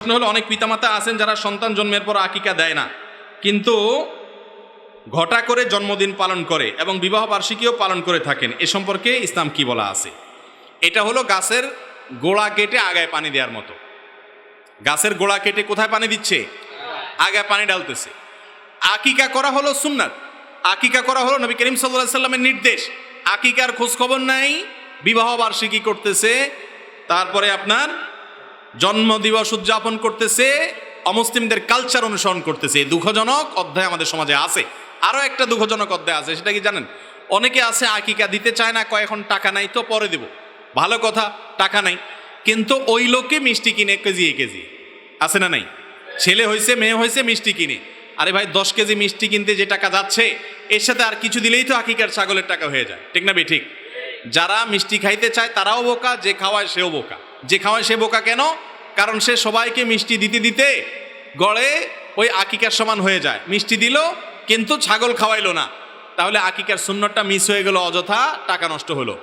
প্রশ্ন হলো, অনেক পিতামাতা আছেন যারা সন্তান জন্মের পর আকিকা দেয় না। কিন্তু ঘটা করে জন্মদিন পালন করে এবং বিবাহ বার্ষিকীও পালন করে থাকেন, এ সম্পর্কে ইসলাম কি বলা আছে? এটা হলো গাছের গোড়া কেটে আগায় পানি দেওয়ার মতো। গাছের গোড়া কেটে কোথায় পানি দিচ্ছে? আগায় পানি ডালতেছে আকিকা করা হলো সুন্নাত। আকিকা করা হলো নবী করিম সাল্লাহ সাল্লামের নির্দেশ। আকিকার খোঁজ খবর নাই, বিবাহ বার্ষিকী করতেছে, তারপরে আপনার জন্মদিবস উদযাপন করতেছে, অমুসলিমদের কালচার অনুসরণ করতেছে। দুঃখজনক অধ্যায় আমাদের সমাজে আছে। আরও একটা দুঃখজনক অধ্যায় আছে, সেটা কি জানেন? অনেকে আছে, আকিকা দিতে চায় না, কয়, এখন টাকা নাই তো পরে দেব। ভালো কথা, টাকা নাই। কিন্তু ওই লোকে মিষ্টি কিনে কেজি কেজি। আছে না নাই? ছেলে হয়েছে, মেয়ে হয়েছে, মিষ্টি কিনে। আরে ভাই, দশ কেজি মিষ্টি কিনতে যে টাকা যাচ্ছে, এর সাথে আর কিছু দিলেই তো আকিকার ছাগলের টাকা হয়ে যায়। ঠিক না বে ঠিক? যারা মিষ্টি খাইতে চায়, তারাও বোকা, যে খাওয়ায় সেও বোকা। যে খাওয়ায় সে বোকা কেন? কারণ সে সবাইকে মিষ্টি দিতে দিতে গড়ে ওই আকিকার সমান হয়ে যায়। মিষ্টি দিল, কিন্তু ছাগল খাওয়াইলো না। তাহলে আকিকার শূন্যটা মিস হয়ে গেল, অযথা টাকা নষ্ট হলো।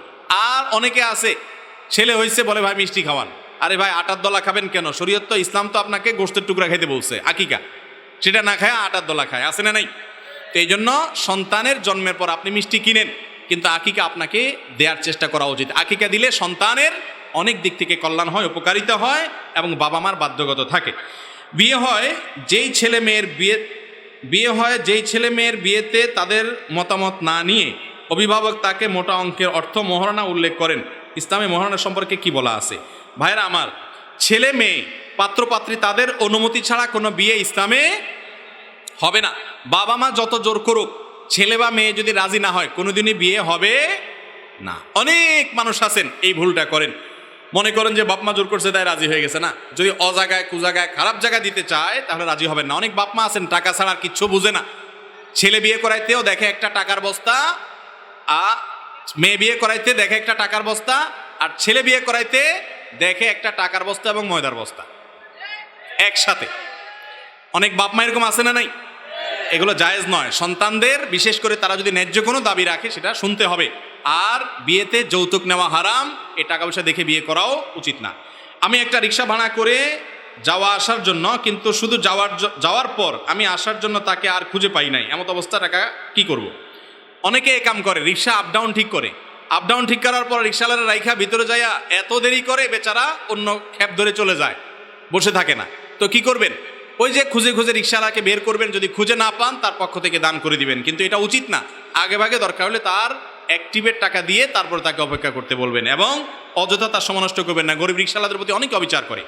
আর অনেকে আছে, ছেলে হয়েছে বলে, ভাই, মিষ্টি খাওয়ান। আরে ভাই, আটার দলা খাবেন কেন? শরীয়ত তো ইসলাম তো আপনাকে গোষ্ঠের টুকরা খাইতে বলছে, আকিকা। সেটা না খায় আটার দলা খায়, আছে না নাই? তো এই জন্য সন্তানের জন্মের পর আপনি মিষ্টি কিনেন, কিন্তু আকিকা আপনাকে দেওয়ার চেষ্টা করা উচিত। আকিকা দিলে সন্তানের অনেক দিক থেকে কল্যাণ হয়, উপকারিতা হয় এবং বাবা মার বাধ্যগত থাকে। বিয়ে হয় যেই ছেলে মেয়ের বিয়ে বিয়ে হয় যেই ছেলে মেয়ের বিয়েতে তাদের মতামত না নিয়ে অভিভাবক তাকে মোটা অঙ্কের অর্থ মহারণা উল্লেখ করেন। ইসলামে মহারণা সম্পর্কে কি বলা আছে? ভাইরা আমার, ছেলে মেয়ে, পাত্রপাত্রী তাদের অনুমতি ছাড়া কোনো বিয়ে ইসলামে হবে না। বাবা মা যত জোর করুক, ছেলে বা মেয়ে যদি রাজি না হয়, কোনোদিনই বিয়ে হবে না। অনেক মানুষ আছেন, এই ভুলটা করেন। মনে করেন যে বাপ মা জোর করছে, তাই রাজি হয়ে গেছে না? যদি অজাগায়, কুজাগায় খারাপ জায়গা দিতে চায়, তাহলে রাজি হবেন না। অনেক বাপমা আছেন, টাকা ছাড়া আর কিচ্ছু বুঝে না। ছেলে বিয়ে করাইতেও দেখে একটা টাকার বস্তা, আ মেয়ে বিয়ে করাইতে দেখে একটা টাকার বস্তা, আর ছেলে বিয়ে করাইতে দেখে একটা টাকার বস্তা এবং ময়দার বস্তা। একসাথে। অনেক বাপ মা এরকম আছে না নাই? এগুলো জায়েজ নয়। সন্তানদের, বিশেষ করে তারা যদি ন্যায্য কোনো দাবি রাখে, সেটা শুনতে হবে। আর বিয়েতে যৌতুক নেওয়া হারাম, এ টাকা পয়সা দেখে বিয়ে করাও উচিত না। আমি একটা রিক্সা ভাড়া করে যাওয়া আসার জন্য, কিন্তু শুধু যাওয়ার যাওয়ার পর আমি আসার জন্য তাকে আর খুঁজে পাই নাই। এমত অবস্থা, টাকা কি করব। অনেকে এ কাম করে, রিক্সা আপ ডাউন ঠিক করে। আপ ডাউন ঠিক করার পর রিক্সাওয়ালা রাইখা ভিতরে যাইয়া এত দেরি করে বেচারা অন্য খ্যাপ ধরে চলে যায়, বসে থাকে না। তো কি করবেন? ওই যে খুঁজে খুঁজে রিক্সাওয়ালাকে বের করবেন, যদি খুঁজে না পান তার পক্ষ থেকে দান করে দিবেন। কিন্তু এটা উচিত না। আগে ভাগে দরকার হলে তার অ্যাক্টিভেট টাকা দিয়ে তারপর তাকে অপেক্ষা করতে বলবেন এবং অযথা তার সমনষ্ট করবেন না। গরিব রিক্সাওয়ালাদের প্রতি অনেক অবিচার করে।